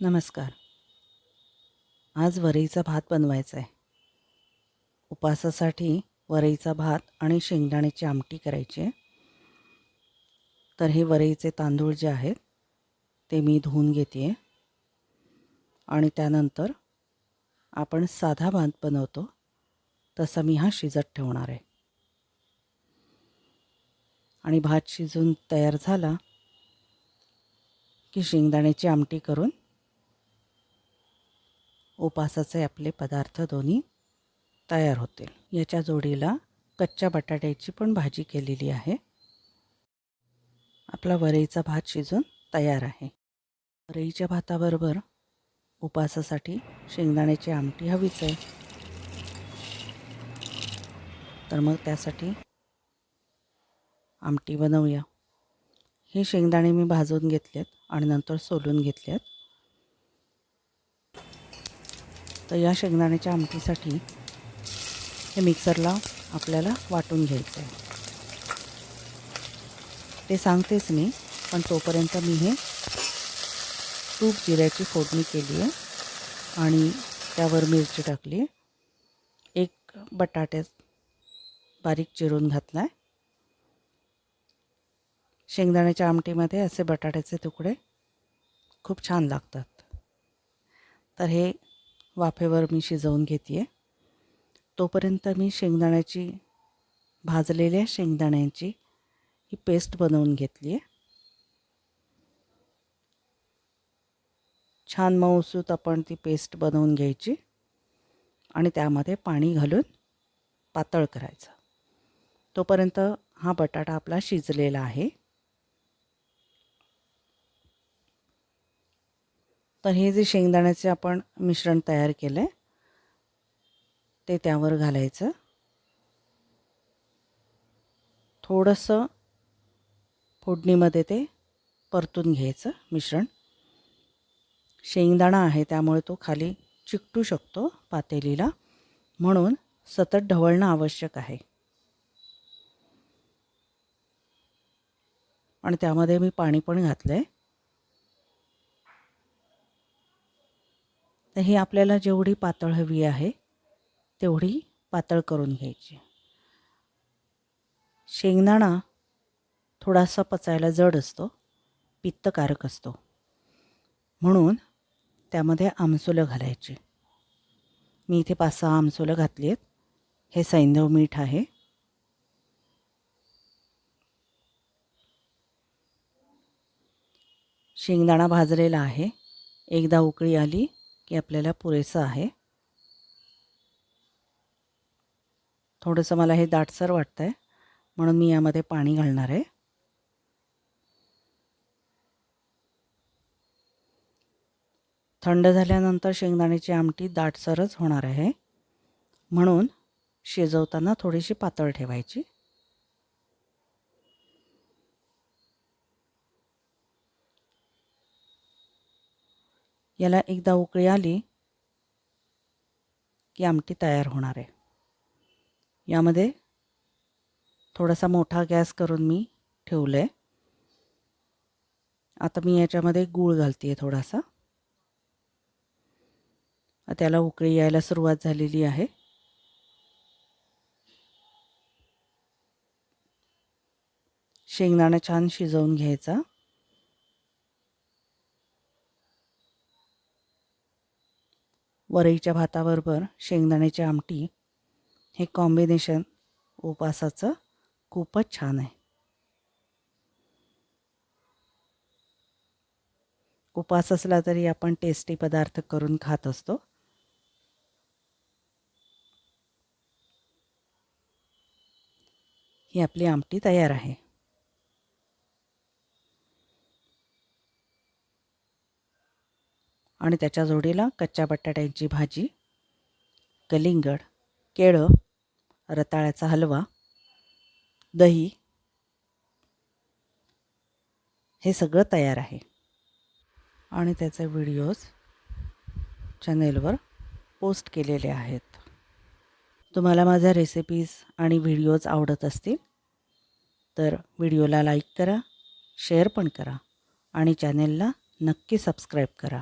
नमस्कार. आज वरईचा भात बनवायचा आहे उपासासाठी वरईचा भात आणि शेंगदाण्याची आमटी करायची आहे. तर हे वरईचे तांदूळ जे आहेत ते मी धुवून घेते आहे आणि त्यानंतर आपण साधा भात बनवतो. तसा मी हा शिजत ठेवणार आहे. आणि भात शिजून तयार झाला की शेंगदाण्याची आमटी करून उपासाचे आपले पदार्थ दोन्ही तयार होतील. याच्या जोडीला कच्च्या बटाट्याची पण भाजी केलेली आहे. आपला वरईचा भात शिजून तयार आहे. वरईच्या भाताबरोबर उपासासाठी शेंगदाण्याची आमटी हवीच आहे. तर मग त्यासाठी आमटी बनवूया. हे शेंगदाणे मी भाजून घेतलेत आणि नंतर सोलून घेतलेत. तर या शेंगदाण्याच्या आमटीसाठी हे मिक्सरला आपल्याला वाटून घ्यायचं आहे. ते सांगतेच मी पण तोपर्यंत मी हे तूप जिऱ्याची फोडणी केली आहे आणि त्यावर मिरची टाकली एक बटाट्यात बारीक चिरून घातला आहे. शेंगदाण्याच्या आमटीमध्ये असे बटाट्याचे तुकडे खूप छान लागतात. तर हे वाफेवर मी शिजवून घेते आहे तोपर्यंत मी शेंगदाण्याची भाजलेल्या शेंगदाण्यांची ही पेस्ट बनवून घेतली आहे छान मऊसूत आपण ती पेस्ट बनवून घ्यायची आणि त्यामध्ये पाणी घालून पातळ करायचं. तोपर्यंत हा बटाटा आपला शिजलेला आहे. तर हे जे शेंगदाण्याचे आपण मिश्रण तयार केलं आहे ते त्यावर घालायचं. थोडंसं फोडणीमध्ये ते परतून घ्यायचं मिश्रण. शेंगदाणा आहे त्यामुळे तो खाली चिकटू शकतो पातेलीला. म्हणून सतत ढवळणं आवश्यक आहे. आणि त्यामध्ये मी पाणी पण घातलं आहे तर ही आपल्याला जेवढी पातळ हवी आहे तेवढी पातळ करून घ्यायची. शेंगदाणा थोडासा पचायला जड असतो पित्तकारक असतो. म्हणून त्यामध्ये आमसुलं घालायची. मी इथे पाच सहा आमसुलं घातली आहेत हे सैंधव मीठ आहे. शेंगदाणा भाजलेला आहे. एकदा उकळी आली की आपल्याला पुरेसं आहे. थोडंसं मला हे दाटसर वाटतं आहे म्हणून मी यामध्ये पाणी घालणार आहे. थंड झाल्यानंतर शेंगदाण्याची आमटी दाटसरच होणार आहे. म्हणून शिजवताना थोडीशी पातळ ठेवायची. याला एकदा उकळी आली की आमटी तयार होणार आहे. यामध्ये थोडासा मोठा गॅस करून मी ठेवलं आहे आता मी याच्यामध्ये गूळ घालते आहे थोडासा त्याला उकळी यायला सुरुवात झालेली आहे. शेंगदाणा छान शिजवून घ्यायचा. वरईच्या भाताबरोबर शेंगदाण्याची आमटी हे कॉम्बिनेशन उपासाचं खूपच छान आहे. उपास असला तरी आपण टेस्टी पदार्थ करून खात असतो. ही आपली आमटी तयार आहे. आणि त्याच्या जोडीला कच्च्या बटाट्यांची भाजी कलिंगड केळं रताळ्याचा हलवा दही हे सगळं तयार आहे. आणि त्याचे व्हिडिओज चॅनेलवर पोस्ट केलेले आहेत. तुम्हाला माझ्या रेसिपीज आणि व्हिडिओज आवडत असतील तर व्हिडिओला लाईक करा शेअर पण करा आणि चॅनेलला नक्की सबस्क्राईब करा.